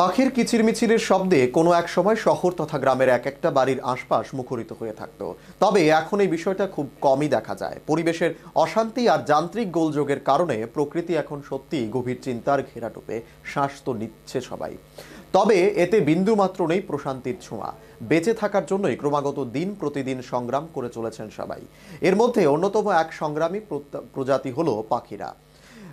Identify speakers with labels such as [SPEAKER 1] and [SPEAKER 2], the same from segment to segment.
[SPEAKER 1] পাখির কিচিরমিচিরের শব্দে কোনো এক সময় শহর তথা গ্রামের এক একটা বাড়ির আশপাশ মুখরিত হয়ে থাকত। তবে এখন এই বিষয়টা খুব কমই দেখা যায়। পরিবেশের অশান্তি আর যান্ত্রিক গোলযোগের কারণে প্রকৃতি এখন সত্যি গভীর চিন্তার ঘেরাটোপে শ্বাস তো নিচ্ছে সবাই। তবে এতে বিন্দুমাত্র নেই প্রশান্তির ছোঁয়া। বেঁচে থাকার জন্যই ক্রমাগত দিন প্রতিদিন সংগ্রাম করে চলেছেন সবাই। এর মধ্যে অন্যতম এক সংগ্রামী প্রজাতি হলো পাখিরা।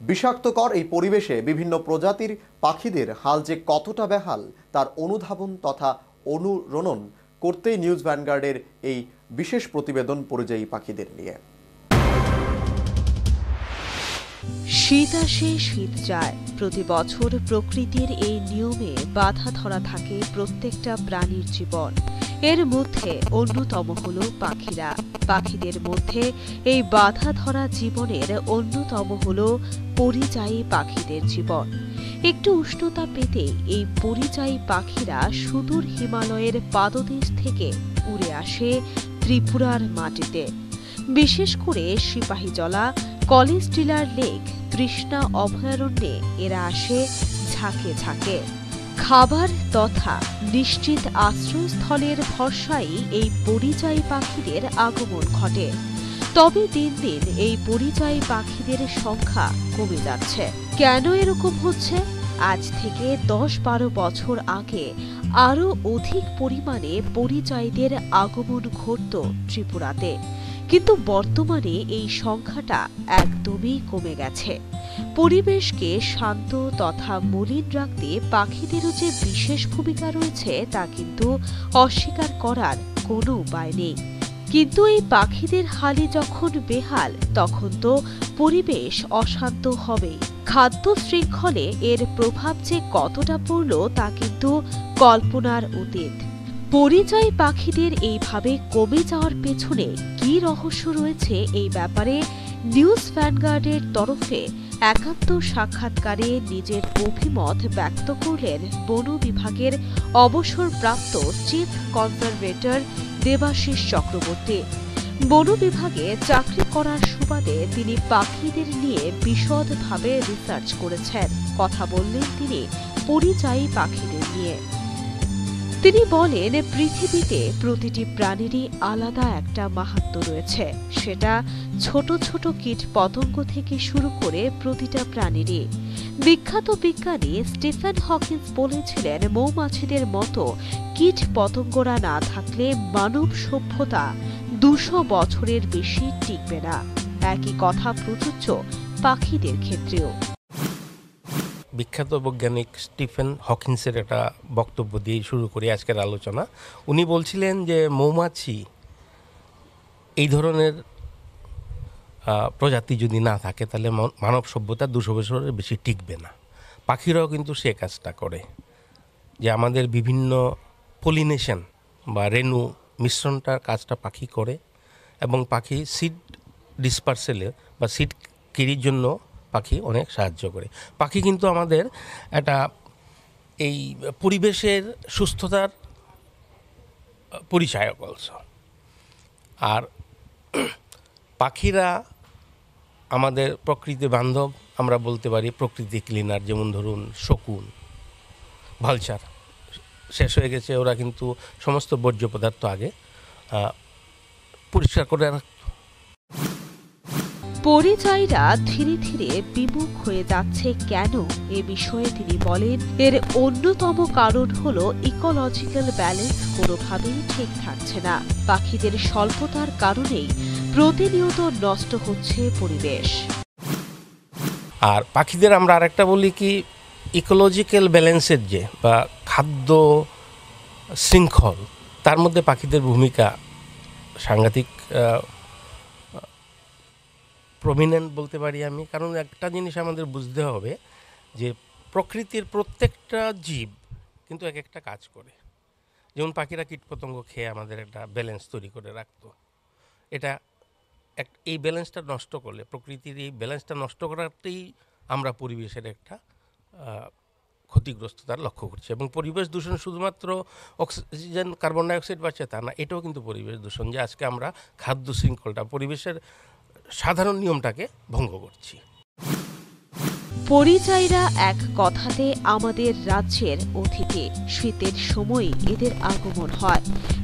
[SPEAKER 1] বিষাক্তকর এই পরিবেশে বিভিন্ন প্রজাতির পাখিদের হাল যে কতটা বেহাল, তার অনুধাবন তথা অনুরণন করতেই নিউজ ভ্যানগার্ডের এই বিশেষ প্রতিবেদন পরিযায়ী পাখিদের নিয়ে।
[SPEAKER 2] শীত আসে, শীত যায়। প্রতি বছর প্রকৃতির এই নিয়মে বাধা ধরা থাকে প্রত্যেকটা প্রাণীর জীবন। এর মধ্যে অন্যতম হল পাখিরা। পাখিদের মধ্যে এই বাধা ধরা জীবনের অন্যতম হল পরিযায়ী পাখিদের জীবন। একটু উষ্ণতা পেতে এই পরিযায়ী পাখিরা সুদূর হিমালয়ের পাদদেশ থেকে উড়ে আসে ত্রিপুরার মাটিতে। বিশেষ করে সিপাহীজলা কলেজ টিলার লেক, তৃষ্ণা অভয়ারণ্যে এরা আসে ঝাঁকে ঝাঁকে। খাবার তথা নিশ্চিত আশ্রয়স্থলের ভরসায় এই পরিযায়ী পাখিদের আগমন ঘটে। তবে দিন দিন এই পরিযায়ী পাখিদের সংখ্যা কমে যাচ্ছে। কেন এরকম হচ্ছে? আজ থেকে দশ বারো বছর আগে আরও অধিক পরিমাণে পরিযায়ীদের আগমন ঘটত ত্রিপুরাতে। কিন্তু বর্তমানে এই সংখ্যাটা একদমই কমে গেছে। পরিবেশকে শান্ত তথা মলিন রাখতে পাখিদেরও যে বিশেষ ভূমিকা রয়েছে, তা কিন্তু অস্বীকার করার কোনো উপায় নেই। কিন্তু এই পাখিদের হালে যখন বেহাল, তখন তো পরিবেশ অশান্ত হবেই। খাদ্য শৃঙ্খলে এর প্রভাব যে কতটা পড়ল, তা কিন্তু কল্পনার অতীত। পরিযায়ী পাখিদের এইভাবে কমে যাওয়ার পেছনে কী রহস্য রয়েছে এই ব্যাপারে নিউজ ভ্যানগার্ডের তরফে একান্ত সাক্ষাৎকারে নিজের অভিমত ব্যক্ত করলেন বন বিভাগের অবসরপ্রাপ্ত চিফ কনজারভেটর দেবাশিস চক্রবর্তী। বন বিভাগে চাকরি করার সুবাদে তিনি পাখিদের নিয়ে বিশদভাবে রিসার্চ করেছেন। কথা বললেন তিনি পরিযায়ী পাখিদের নিয়ে। তিনি বলেন, পৃথিবীতে প্রতিটি প্রাণীরই আলাদা একটা মাহাত্ম রয়েছে। সেটা ছোট ছোট কীট পতঙ্গ থেকে শুরু করে প্রতিটা প্রাণীরই। বিখ্যাত বিজ্ঞানী স্টিফেন হকিন্স বলেছিলেন, মৌমাছিদের মতো কীট পতঙ্গরা না থাকলে মানব সভ্যতা দুশো বছরের বেশি টিকবে না। একই কথা প্রযোজ্য পাখিদের ক্ষেত্রেও।
[SPEAKER 3] বিখ্যাত বৈজ্ঞানিক স্টিফেন হকিন্সের একটা বক্তব্য দিয়ে শুরু করি আজকের আলোচনা। উনি বলছিলেন যে মৌমাছি এই ধরনের প্রজাতি যদি না থাকে তাহলে মানব সভ্যতা দুশো বছরের বেশি টিকবে না। পাখিরাও কিন্তু সে কাজটা করে। যে আমাদের বিভিন্ন পলিনেশন বা রেণু মিশ্রণটার কাজটা পাখি করে এবং পাখি সিড ডিসপার্সেলে বা সিড কিরির জন্য পাখি অনেক সাহায্য করে। পাখি কিন্তু আমাদের একটা এই পরিবেশের সুস্থতার পরিচায়ক অলস আর পাখিরা আমাদের প্রকৃতি বান্ধব, আমরা বলতে পারি প্রকৃতি ক্লিনার যেমন ধরুন শকুন, ভালচার। শেষ হয়ে গেছে, ওরা কিন্তু সমস্ত বর্জ্য পদার্থ আগে পরিষ্কার করে রাখত
[SPEAKER 2] পরিযায়ীরা ধীরে ধীরে বিমুখ হয়ে যাচ্ছে কেন এ বিষয়ে তিনি বলেন, এর অন্যতম কারণ হল ইকোলজিক্যাল ব্যালেন্স কোনোভাবেই ঠিক থাকছে না। পাখিদের স্বল্পতার কারণেই প্রতিনিয়ত নষ্ট হচ্ছে পরিবেশ।
[SPEAKER 3] আর পাখিদের আমরা আরেকটা বলি কি ইকোলজিক্যাল ব্যালেন্সের যে বা খাদ্য শৃঙ্খল, তার মধ্যে পাখিদের ভূমিকা সাংঘাতিক প্রমিনেন্ট বলতে পারি আমি। কারণ একটা জিনিস আমাদের বুঝতে হবে যে প্রকৃতির প্রত্যেকটা জীব কিন্তু এক একটা কাজ করে। যেমন পাখিরা কীটপতঙ্গ খেয়ে আমাদের একটা ব্যালেন্স তৈরি করে রাখতো। এটা এক, এই ব্যালেন্সটা নষ্ট করলে, প্রকৃতির এই ব্যালেন্সটা নষ্ট করাতেই আমরা পরিবেশের একটা ক্ষতিগ্রস্ততার লক্ষ্য করছি। এবং পরিবেশ দূষণ শুধুমাত্র অক্সিজেন কার্বন ডাইঅক্সাইড বাড়ছে তা না, এটাও কিন্তু পরিবেশ দূষণ। যে আজকে আমরা খাদ্য শৃঙ্খলটা, পরিবেশের সাধারণ নিয়মটাকে ভঙ্গ করছি।
[SPEAKER 2] পরিযায়ীরা এক কথাতে আমাদের রাজ্যের অতিথি শীতের সময় এদের আগমন হয়।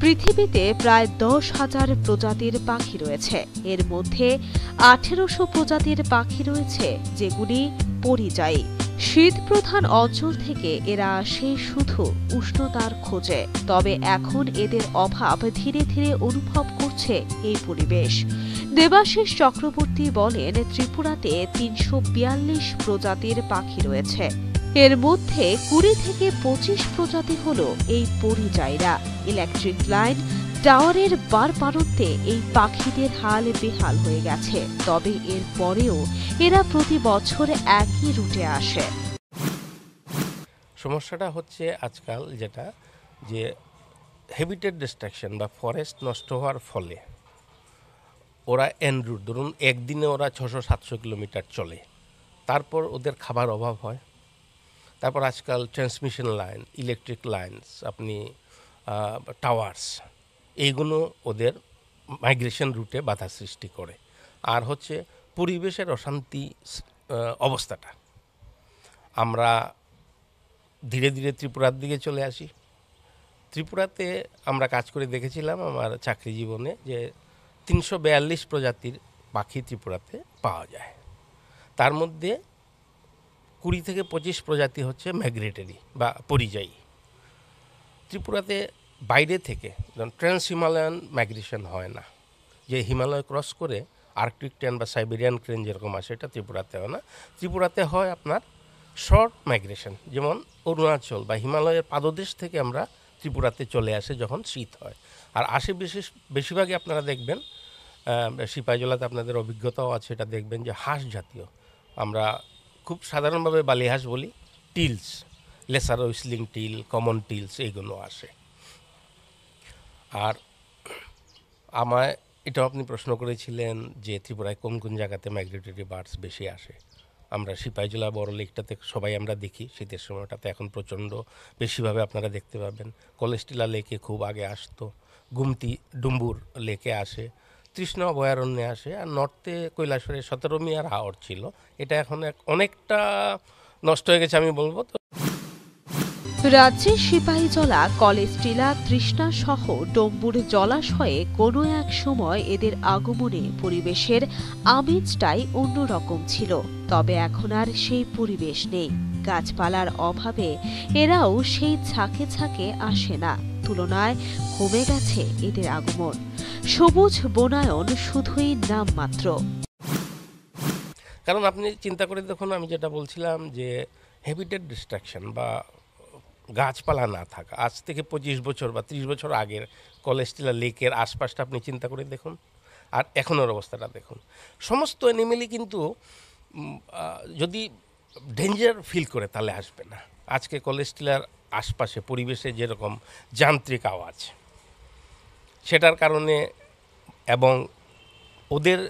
[SPEAKER 2] পৃথিবীতে প্রায় দশ হাজার প্রজাতির পাখি রয়েছে। এর মধ্যে আঠেরোশো প্রজাতির পাখি রয়েছে, যেগুলি পরিযায়ী। শীত প্রধান অঞ্চল থেকে এরা আসে শুধু উষ্ণতার খোঁজে। তবে এখন এদের অভাব ধীরে ধীরে অনুভব করছে এই পরিবেশ। দেবাশিস চক্রবর্তী বলেন, ত্রিপুরাতে তিনশো বিয়াল্লিশ প্রজাতির পাখি রয়েছে। এর মধ্যে কুড়ি থেকে পঁচিশ প্রজাতি হল এই পরিযায়ীরা। ইলেকট্রিক লাইন, টাওয়ারের বার পারত্বে এই পাখিদের হাল বেহাল হয়ে গেছে। তবে এর পরেও এরা প্রতি বছর একই রুটে আসে।
[SPEAKER 3] সমস্যাটা হচ্ছে আজকাল যেটা, যে হেবিটেড ডিস্ট্রাকশন বা ফরেস্ট নষ্ট হওয়ার ফলে ওরা এনরুট ধরুন একদিনে ওরা ছশো সাতশো কিলোমিটার চলে। তারপর ওদের খাবার অভাব হয়। তারপর আজকাল ট্রান্সমিশন লাইন ইলেকট্রিক লাইনস আপনি টাওয়ার্স এইগুলো ওদের মাইগ্রেশন রুটে বাধা সৃষ্টি করে। আর হচ্ছে পরিবেশের অশান্তি অবস্থাটা। আমরা ধীরে ধীরে ত্রিপুরার দিকে চলে আসি। ত্রিপুরাতে আমরা কাজ করে দেখেছিলাম আমার চাকরি জীবনে যে তিনশো বিয়াল্লিশ প্রজাতির পাখি ত্রিপুরাতে পাওয়া যায়। তার মধ্যে কুড়ি থেকে পঁচিশ প্রজাতি হচ্ছে ম্যাগ্রেটারি বা পরিযায়ী। ত্রিপুরাতে বাইরে থেকে যেমন ট্রান্স হিমালয়ান মাইগ্রেশন হয় না। যে হিমালয় ক্রস করে আর্কটিক ট্রেন বা সাইবেরিয়ান ট্রেন যেরকম আসে এটা ত্রিপুরাতে হয় না। ত্রিপুরাতে হয় আপনার শর্ট মাইগ্রেশন যেমন অরুণাচল বা হিমালয়ের পাদদেশ থেকে আমরা ত্রিপুরাতে চলে আসে যখন শীত হয়। আর আসে বিশেষ, বেশিরভাগই আপনারা দেখবেন সিপাহীজলাতে আপনাদের অভিজ্ঞতাও আছে এটা দেখবেন যে হাঁস জাতীয়। আমরা খুব সাধারণভাবে বালি হাঁস বলি, teals, lesser whistling teal, common teals, এইগুলো আসে। আর আমায়, এটাও আপনি প্রশ্ন করেছিলেন যে ত্রিপুরায় কোন কোন জায়গাতে মাইগ্রেটরি বার্ডস বেশি আসে। আমরা সিপাহীজলা বড় লেকটাতে সবাই আমরা দেখি, শীতের সময়টাতে এখন প্রচণ্ড বেশিভাবে আপনারা দেখতে পাবেন কলেস্টিলা লেকে খুব আগে আসতো, গুমতি ডুম্বুর লেকে আসে, তৃষ্ণা অভয়ারণ্যে আসে, আর নর্থে কৈলাসরে সতেরো মিয়ার হাওর ছিল। এটা এখন এক- অনেকটা নষ্ট হয়ে গেছে আমি বলব, তো
[SPEAKER 2] রাজ্যের সিপাহীজলা কলেজ টিলা, তৃষ্ণা সহ ডম্বুর জলাশয়ে কোনো এক সময় এদের আগমনে পরিবেশের আমেজটাই অন্যরকম ছিল। তবে এখন আর সেই পরিবেশ নেই। গাছপালার অভাবে এরাও সেই ছাকে ছাকে আসে না। তুলনায় কমে গেছে এদের আগমন। সবুজ বনায়ন শুধুই নামমাত্র
[SPEAKER 3] কারণ আপনি চিন্তা করে দেখুন, আমি যেটা বলছিলাম যে হ্যাবিটেড ডিস্ট্রাকশন বা গাছপালা না থাকা। আজ থেকে পঁচিশ বছর বা ত্রিশ বছর আগের কলেস্টিলা লেকের আশপাশটা আপনি চিন্তা করে দেখুন। আর এখনের অবস্থাটা দেখুন। সমস্ত অ্যানিমেলই কিন্তু যদি ডেঞ্জার ফিল করে তাহলে আসবে না। আজকে কলেস্টিলার আশপাশে পরিবেশে যেরকম যান্ত্রিক আওয়াজ, সেটার কারণে এবং ওদের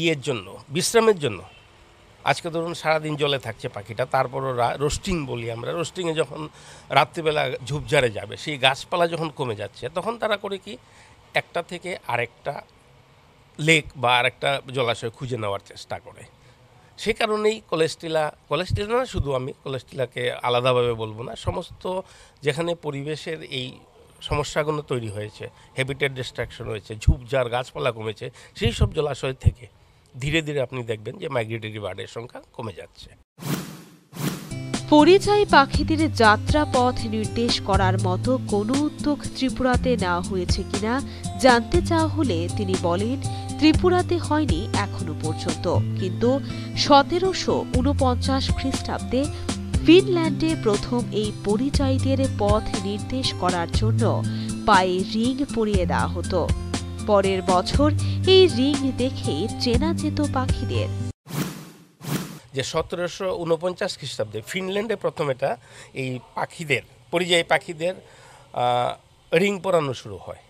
[SPEAKER 3] ইয়ের জন্য, বিশ্রামের জন্য আজকে ধরুন সারাদিন জলে থাকছে পাখিটা তারপর ওরা রোস্টিং বলি আমরা। রোস্টিংয়ে যখন রাত্রিবেলা ঝুপঝাড়ে যাবে, সেই গাছপালা যখন কমে যাচ্ছে, তখন তারা করে কি একটা থেকে আরেকটা লেক বা আরেকটা জলাশয় খুঁজে নেওয়ার চেষ্টা করে। সে কারণেই কোলেস্টিলা কোলেস্টিলা না শুধু আমি কোলেস্টিলাকে আলাদাভাবে বলব না, সমস্ত যেখানে পরিবেশের এই সমস্যাগুলো তৈরি হয়েছে হ্যাবিটেড ডিস্ট্রাকশন হয়েছে, ঝুপঝাড়, গাছপালা কমেছে, সেই সব জলাশয় থেকে ধীরে ধীরে আপনি দেখবেন যে মাইগ্রেটরি বার্ডের সংখ্যা কমে যাচ্ছে।
[SPEAKER 2] পরিযায়ী পাখিদের যাত্রা পথ নির্দেশ করার মতো কোনো উদ্যোগ ত্রিপুরাতে নেওয়া হয়েছে কিনা জানতে চাওয়া হলে তিনি বলেন, ত্রিপুরাতে হয়নি এখনও পর্যন্ত। কিন্তু সতেরোশো উনপঞ্চাশ খ্রিস্টাব্দে ফিনল্যান্ডে প্রথম এই পরিযায়ীদের পথ নির্দেশ করার জন্য পায়ে রিং পরিয়ে দেওয়া হতো। পরের বছর এই রিং দেখে চেনা যেত পাখিদের।
[SPEAKER 3] যে সতেরোশো উনপঞ্চাশ খ্রিস্টাব্দে ফিনল্যান্ডে প্রথম এটা এই পাখিদের, পরিযায়ী পাখিদের রিং পরানো শুরু হয়।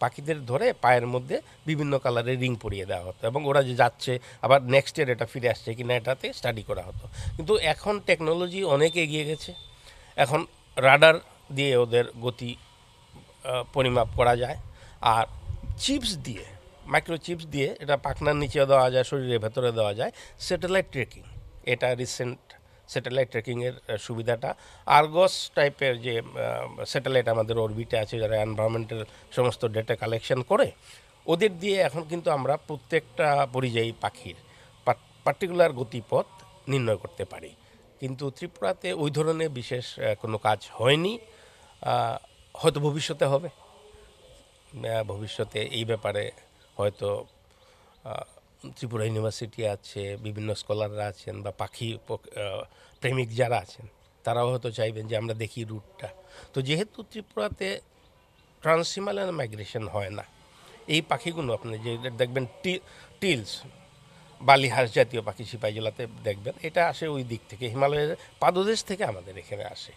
[SPEAKER 3] পাখিদের ধরে পায়ের মধ্যে বিভিন্ন কালারের রিং পরিয়ে দেওয়া হতো এবং ওরা যে যাচ্ছে, আবার নেক্সট ইয়ার এটা ফিরে আসছে কিনা এটাতে স্টাডি করা হতো। কিন্তু এখন টেকনোলজি অনেক এগিয়ে গেছে। এখন রাডার দিয়ে ওদের গতি পরিমাপ করা যায়। আর চিপস দিয়ে মাইক্রো চিপস দিয়ে এটা পাখনার নিচে দেওয়া যায়, শরীরের ভেতরে দেওয়া যায় স্যাটেলাইট ট্রেকিং এটা রিসেন্ট স্যাটেলাইট ট্রেকিংয়ের সুবিধাটা। আর্গস টাইপের যে স্যাটেলাইট আমাদের অরবিটে আছে, যারা এনভায়রনমেন্টাল সমস্ত ডেটা কালেকশন করে, ওদের দিয়ে এখন কিন্তু আমরা প্রত্যেকটা পরিযায়ী পাখির পার্টিকুলার গতিপথ নির্ণয় করতে পারি। কিন্তু ত্রিপুরাতে ওই ধরনের বিশেষ কোনো কাজ হয়নি। হয়তো ভবিষ্যতে হবে। ভবিষ্যতে এই ব্যাপারে হয়তো ত্রিপুরা ইউনিভার্সিটি আছে, বিভিন্ন স্কলাররা আছেন বা পাখি প্রেমিক যারা আছেন, তারাও হয়তো চাইবেন যে আমরা দেখি রুটটা। তো যেহেতু ত্রিপুরাতে ট্রান্সিমালার মাইগ্রেশন হয় না, এই পাখিগুলো আপনি যে দেখবেন টিলস, বালিহাঁস জাতীয় পাখি সিপাহী জেলাতে দেখবেন, এটা আসে ওই দিক থেকে, হিমালয়ের পাদদেশ থেকে আমাদের এখানে আসে।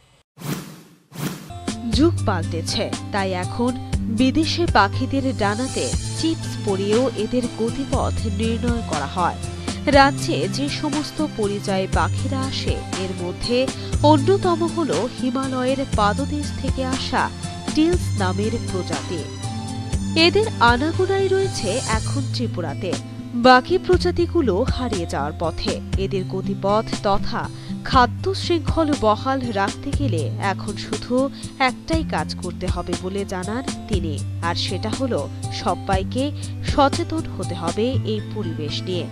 [SPEAKER 2] যুগ পাল্টেছে, তাই এখন বিদেশে পাখিদের ডানাতে চিপস পরিয়েও এদের গতিপথ নির্ণয় করা হয়। রাজ্যে যে সমস্ত পরিযায়ী পাখিরা আসে, এর মধ্যে অন্যতম হল হিমালয়ের পাদদেশ থেকে আসা টিলস নামের প্রজাতি। এদের আনাগোনাই রয়েছে এখন ত্রিপুরাতে। বাকি প্রজাতিগুলো হারিয়ে যাওয়ার পথে। এদের গতিপথ তথা খাদ্য শৃঙ্খল বহাল রাখতে গেলে এখন শুধু একটাই কাজ করতে হবে বলে জানান তিনি। আর সেটা হলো সবাইকে সচেতন হতে হবে এই পরিবেশ নিয়ে।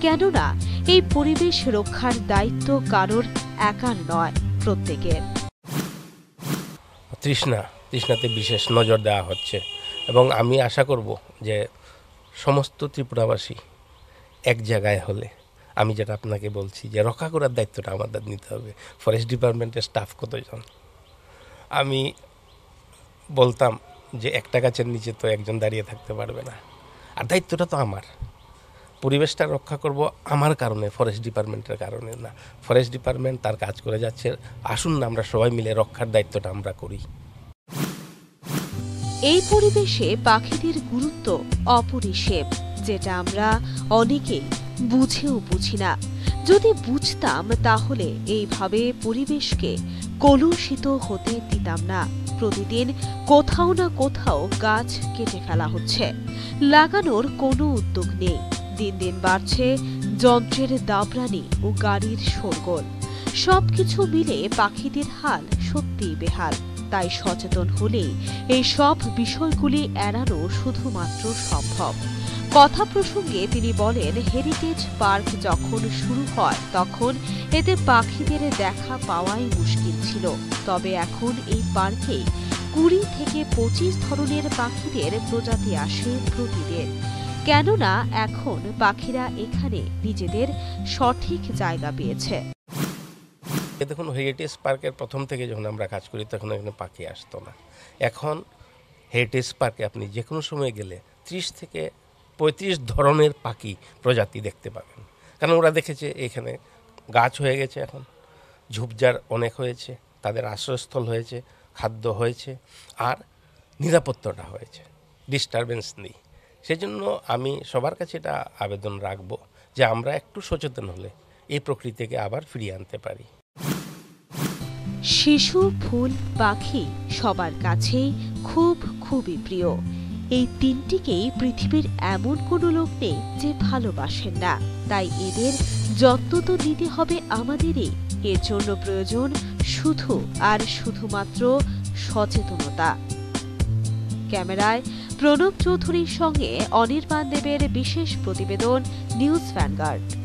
[SPEAKER 2] কেননা এই পরিবেশ রক্ষার দায়িত্ব কারোর একার নয়, প্রত্যেকের।
[SPEAKER 3] তৃষ্ণা, তৃষ্ণাতে বিশেষ নজর দেওয়া হচ্ছে এবং আমি আশা করব যে সমস্ত ত্রিপুরাবাসী এক জায়গায় হলে আমি যেটা আপনাকে বলছি যে রক্ষা করার দায়িত্বটা আমাদের নিতে হবে। ফরেস্ট ডিপার্টমেন্টের স্টাফ কতজন? আমি বলতাম যে একটা গাছের নিচে তো একজন দাঁড়িয়ে থাকতে পারবে না। আর দায়িত্বটা তো আমার। পরিবেশটা রক্ষা করব আমার কারণে ফরেস্ট ডিপার্টমেন্টের কারণে না। ফরেস্ট ডিপার্টমেন্ট তার কাজ করে যাচ্ছে। আসুন না, আমরা সবাই মিলে রক্ষার দায়িত্বটা আমরা করি।
[SPEAKER 2] এই পরিবেশে পাখিদের গুরুত্ব অপরিসীম, যেটা আমরা অনেকেই বুঝেও বুঝি না। যদি বুঝতাম, তাহলে এইভাবে পরিবেশকে কলুষিত হতে দিতাম না। প্রতিদিন কোথাও না কোথাও গাছ কেটে ফেলা হচ্ছে। লাগানোর কোনো উদ্যোগ নেই। দিন দিন বাড়ছে যন্ত্রের দাবরানি ও গাড়ির শোরগোল। সবকিছু মিলে পাখিদের হাল সত্যিই বেহাল। তাই সচেতন হলেই এই সব বিষয়গুলি এড়ানো শুধুমাত্র সম্ভব। কথা প্রসঙ্গে তিনি বলেন হেরিটেজ পার্ক যখন শুরু হয়, তখন এতে পাখিদের দেখা পাওয়াই মুশকিল ছিল। তবে এখন এই পার্কে কুড়ি থেকে পঁচিশ ধরনের পাখিদের প্রজাতি আসে প্রতিদিন। কেননা এখন পাখিরা এখানে নিজেদের সঠিক জায়গা পেয়েছে।
[SPEAKER 3] দেখুন হেরিটেজ পার্কের প্রথম থেকে যখন আমরা কাজ করি, তখন এখানে পাখি আসতো না। এখন হেরিটেজ পার্কে আপনি যে কোনো সময় গেলে ত্রিশ থেকে পঁয়ত্রিশ ধরনের পাখি প্রজাতি দেখতে পাবেন। কারণ ওরা দেখেছে এখানে গাছ হয়ে গেছে এখন, ঝুপঝাড় অনেক হয়েছে, তাদের আশ্রয়স্থল হয়েছে, খাদ্য হয়েছে, আর নিরাপত্তাটা হয়েছে ডিস্টারবেন্স নেই। সেজন্য আমি সবার কাছে এটা আবেদন রাখব যে আমরা একটু সচেতন হলে এই প্রকৃতিকে আবার ফিরিয়ে আনতে পারি।
[SPEAKER 2] শিশু, ফুল, পাখি সবার কাছেই খুব খুবই প্রিয়। এই তিনটিকেই পৃথিবীর এমন কোনো লোক নেই যে ভালোবাসেন না। তাই এদের যত্ন তো নিতে হবে আমাদেরই। এর জন্য প্রয়োজন শুধু আর শুধুমাত্র সচেতনতা। ক্যামেরায় প্রণব চৌধুরীর সঙ্গে অনির্বাণ দেবের বিশেষ প্রতিবেদন নিউজ ভ্যানগার্ড।